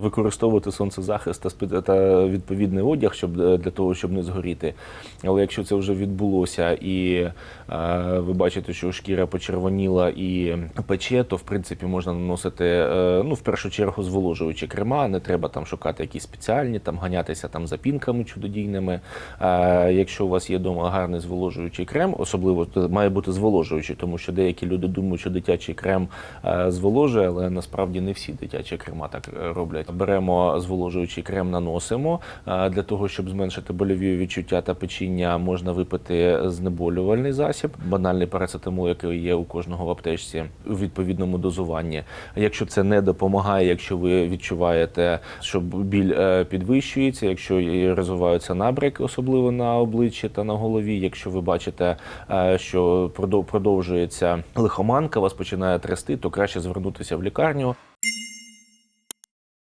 Використовувати сонцезахист та відповідний одяг, щоб е, для того, щоб не згоріти. Але якщо це вже відбулося і е, ви бачите, що шкіра почервоніла і пече, то в принципі можна наносити е, ну в першу чергу зволожуючі крема. Не треба там шукати якісь спеціальні, там ганятися там за пінками чудодійними. Е, якщо у вас є вдома гарний зволожуючий крем, особливо то має бути зволожуючий, тому що деякі люди думають, що дитячий крем е, зволожує, але насправді не всі дитячі крема так е, роблять. Беремо зволожуючий крем, наносимо для того, щоб зменшити больові відчуття та печіння, можна випити знеболювальний засіб, банальний парацетамол, який є у кожного в аптечці у відповідному дозуванні. Якщо це не допомагає, якщо ви відчуваєте, що біль е, підвищується, якщо розвиваються набряки, особливо на обличчі та на голові, якщо ви бачите, е, що продов- продовжується лихоманка, вас починає трясти, то краще звернутися в лікарню.